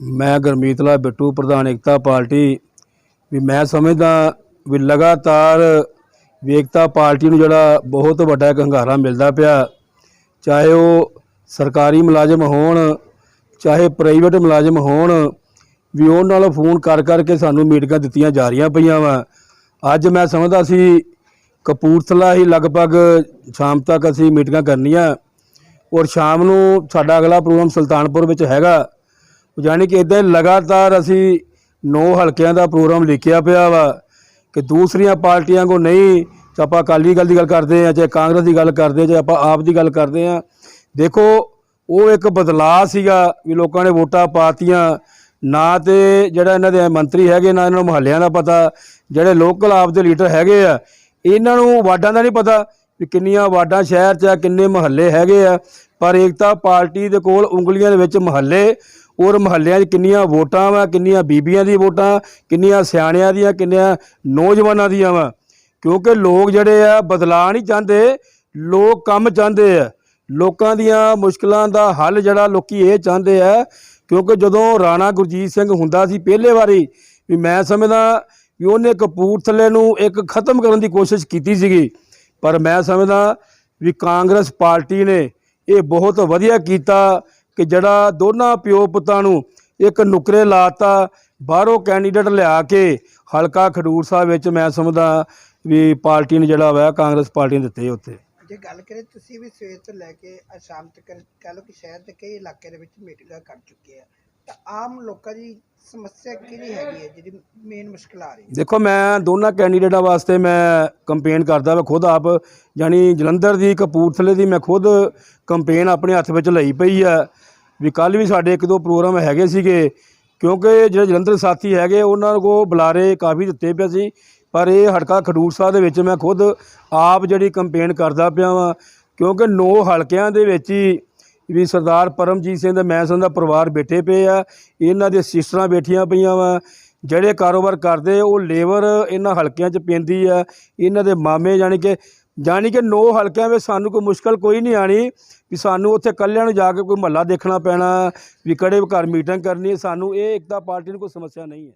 ਮੈਂ ਗੁਰਮੀਤ ਬਿੱਟੂ, ਪ੍ਰਧਾਨ ਏਕਤਾ ਪਾਰਟੀ। ਵੀ ਮੈਂ ਸਮਝਦਾ ਵੀ ਲਗਾਤਾਰ ਵੇਖਤਾ ਪਾਰਟੀ ਨੂੰ ਜਿਹੜਾ ਬਹੁਤ ਵੱਡਾ ਇੱਕ ਹੰਗਾਰਾ ਮਿਲਦਾ ਪਿਆ, ਚਾਹੇ ਉਹ ਸਰਕਾਰੀ ਮੁਲਾਜ਼ਮ ਹੋਣ, ਚਾਹੇ ਪ੍ਰਾਈਵੇਟ ਮੁਲਾਜ਼ਮ ਹੋਣ, ਵੀ ਉਹਨਾਂ ਨਾਲ ਫੋਨ ਕਰ ਕਰਕੇ ਸਾਨੂੰ ਮੀਟਿੰਗਾਂ ਦਿੱਤੀਆਂ ਜਾ ਰਹੀਆਂ ਪਈਆਂ ਵਾ। ਅੱਜ ਮੈਂ ਸਮਝਦਾ ਸੀ, ਕਪੂਰਥਲਾ ਹੀ ਲਗਭਗ ਸ਼ਾਮ ਤੱਕ ਅਸੀਂ ਮੀਟਿੰਗਾਂ ਕਰਨੀਆਂ, ਔਰ ਸ਼ਾਮ ਨੂੰ ਸਾਡਾ ਅਗਲਾ ਪ੍ਰੋਗਰਾਮ ਸੁਲਤਾਨਪੁਰ ਵਿੱਚ ਹੈਗਾ। ਯਾਨੀ ਕਿ ਇਦਾਂ ਲਗਾਤਾਰ ਅਸੀਂ ਨੌ ਹਲਕਿਆਂ ਦਾ ਪ੍ਰੋਗਰਾਮ ਲਿਖਿਆ ਪਿਆ ਵਾ ਕਿ ਦੂਸਰੀਆਂ ਪਾਰਟੀਆਂ ਕੋ ਨਹੀਂ, ਤਾਂ ਆਪਾਂ ਅਕਾਲੀ ਦਲ ਦੀ ਗੱਲ ਕਰਦੇ ਆ ਚਾਹੇ ਕਾਂਗਰਸ ਦੀ ਗੱਲ ਕਰਦੇ ਆ ਚਾਹੇ ਆਪਾਂ ਆਪ ਦੀ ਗੱਲ ਕਰਦੇ ਆ ਦੇਖੋ, ਉਹ ਇੱਕ ਬਦਲਾਅ ਸੀਗਾ ਵੀ ਲੋਕਾਂ ਨੇ ਵੋਟਾਂ ਪਾਤੀਆਂ। ਨਾ ਤੇ ਜਿਹੜਾ ਇਹਨਾਂ ਦੇ ਮੰਤਰੀ ਹੈਗੇ, ਨਾ ਇਹਨਾਂ ਨੂੰ ਮੁਹੱਲਿਆਂ ਦਾ ਪਤਾ। ਜਿਹੜੇ ਲੋਕਲ ਆਪ ਦੇ ਲੀਡਰ ਹੈਗੇ ਆ, ਇਹਨਾਂ ਨੂੰ ਵਾਰਡਾਂ ਦਾ ਨਹੀਂ ਪਤਾ ਵੀ ਕਿੰਨੀਆਂ ਵਾਰਡਾਂ ਸ਼ਹਿਰ 'ਚ ਆ, ਕਿੰਨੇ ਮੁਹੱਲੇ ਹੈਗੇ ਆ। ਪਰ ਏਕਤਾ ਪਾਰਟੀ ਦੇ ਕੋਲ ਉਂਗਲੀਆਂ ਦੇ ਵਿੱਚ ਮੁਹੱਲੇ ਔਰ ਮੁਹੱਲਿਆਂ 'ਚ ਕਿੰਨੀਆਂ ਵੋਟਾਂ ਵਾ, ਕਿੰਨੀਆਂ ਬੀਬੀਆਂ ਦੀ ਵੋਟਾਂ, ਕਿੰਨੀਆਂ ਸਿਆਣਿਆਂ ਦੀਆਂ, ਕਿੰਨੀਆਂ ਨੌਜਵਾਨਾਂ ਦੀਆਂ ਵਾ। ਕਿਉਂਕਿ ਲੋਕ ਜਿਹੜੇ ਆ, ਬਦਲਾਅ ਨਹੀਂ ਚਾਹੁੰਦੇ, ਲੋਕ ਕੰਮ ਚਾਹੁੰਦੇ ਆ। ਲੋਕਾਂ ਦੀਆਂ ਮੁਸ਼ਕਲਾਂ ਦਾ ਹੱਲ ਜਿਹੜਾ ਲੋਕੀ ਇਹ ਚਾਹੁੰਦੇ ਆ, ਕਿਉਂਕਿ ਜਦੋਂ ਰਾਣਾ ਗੁਰਜੀਤ ਸਿੰਘ ਹੁੰਦਾ ਸੀ ਪਹਿਲੇ ਵਾਰੀ, ਵੀ ਮੈਂ ਸਮਝਦਾ ਵੀ ਉਹਨੇ ਕਪੂਰਥਲੇ ਨੂੰ ਇੱਕ ਖਤਮ ਕਰਨ ਦੀ ਕੋਸ਼ਿਸ਼ ਕੀਤੀ ਸੀਗੀ। ਪਰ ਮੈਂ ਸਮਝਦਾ ਵੀ ਕਾਂਗਰਸ ਪਾਰਟੀ ਨੇ ਇਹ ਬਹੁਤ ਵਧੀਆ ਕੀਤਾ ਕਿ ਜਿਹੜਾ ਦੋਨਾਂ ਪਿਓ ਪੁੱਤਾਂ ਨੂੰ ਇੱਕ ਨੁਕਰੇ ਲਾਤਾ, ਬਾਹਰੋਂ ਕੈਂਡੀਡੇਟ ਲਿਆ ਕੇ ਹਲਕਾ ਖਡੂਰ ਸਾਹਿਬ ਵਿੱਚ ਮੈਂ ਸਮਝਦਾ ਵੀ ਪਾਰਟੀ ਨੇ ਜਿਹੜਾ ਵਾ ਕਾਂਗਰਸ ਪਾਰਟੀ ਨੇ ਦਿੱਤੇ ਉੱਥੇ। ਜੇ ਗੱਲ ਕਰੇ ਤੁਸੀਂ ਵੀ ਸਵੇਰ ਤੋਂ ਲੈ ਕੇ ਸ਼ਾਮ ਤੱਕ ਕਹ ਲਓ ਕਿ ਸ਼ਹਿਰ ਦੇ ਕਈ ਇਲਾਕੇ ਦੇ ਵਿੱਚ ਮੀਟਿੰਗਾਂ ਕਰ ਚੁੱਕੇ ਆ, ਤਾਂ ਆਮ ਲੋਕਾਂ ਦੀ ਸਮੱਸਿਆ ਕਿਹੜੀ ਹੈਗੀ ਹੈ ਜਿਹੜੀ ਮੇਨ ਮੁਸ਼ਕਲ ਆ ਰਹੀ ਹੈ? ਦੇਖੋ, ਮੈਂ ਦੋਨਾਂ ਕੈਂਡੀਡੇਟਾਂ ਵਾਸਤੇ ਮੈਂ ਕੰਪੇਨ ਕਰਦਾ ਮੈਂ ਖੁਦ ਆਪ। ਯਾਨੀ ਜਲੰਧਰ ਦੀ, ਕਪੂਰਥਲੇ ਦੀ ਮੈਂ ਖੁਦ ਕੰਪੇਨ ਆਪਣੇ ਹੱਥ ਵਿੱਚ ਲਈ ਪਈ ਆ। ਵੀ ਕੱਲ ਵੀ ਸਾਡੇ ਇੱਕ ਦੋ ਪ੍ਰੋਗਰਾਮ ਹੈਗੇ ਸੀਗੇ, ਕਿਉਂਕਿ ਜਿਹੜੇ ਜਲੰਧਰ ਸਾਥੀ ਹੈਗੇ, ਉਹਨਾਂ ਕੋ ਬੁਲਾਰੇ ਕਾਫੀ ਦਿੱਤੇ ਪਏ ਸੀ। ਪਰ ਇਹ ਹੜਕਾ ਖਡੂਰ ਸਾਹਿਬ ਦੇ ਵਿੱਚ ਮੈਂ ਖੁਦ ਆਪ ਜਿਹੜੀ ਕੰਪੇਨ ਕਰਦਾ ਪਿਆ ਵਾਂ, ਕਿਉਂਕਿ ਨੌ ਹਲਕਿਆਂ ਦੇ ਵਿੱਚ ਹੀ ਵੀ ਸਰਦਾਰ ਪਰਮਜੀਤ ਸਿੰਘ ਦਾ ਮੈਂ ਦਾ ਪਰਿਵਾਰ ਬੈਠੇ ਪਏ ਆ, ਇਹਨਾਂ ਦੇ ਸਿਸਟਰਾਂ ਬੈਠੀਆਂ ਪਈਆਂ ਵਾ, ਜਿਹੜੇ ਕਾਰੋਬਾਰ ਕਰਦੇ ਉਹ ਲੇਬਰ ਇਹਨਾਂ ਹਲਕਿਆਂ 'ਚ ਪੈਂਦੀ ਆ, ਇਹਨਾਂ ਦੇ ਮਾਮੇ ਜਾਣੀ ਕਿ ਜਾਣੀ ਕਿ ਨੌ ਹਲਕਿਆਂ ਵਿੱਚ ਸਾਨੂੰ ਕੋਈ ਮੁਸ਼ਕਲ ਕੋਈ ਨਹੀਂ ਆਣੀ ਵੀ ਸਾਨੂੰ ਉੱਥੇ ਕੱਲਿਆਂ ਨੂੰ ਜਾ ਕੇ ਕੋਈ ਮਹੱਲਾ ਦੇਖਣਾ ਪੈਣਾ, ਵੀ ਕਿਹੜੇ ਘਰ ਮੀਟਿੰਗ ਕਰਨੀ, ਸਾਨੂੰ ਇਹ ਇੱਕ ਤਾਂ ਪਾਰਟੀ ਨੂੰ ਕੋਈ ਸਮੱਸਿਆ ਨਹੀਂ ਹੈ।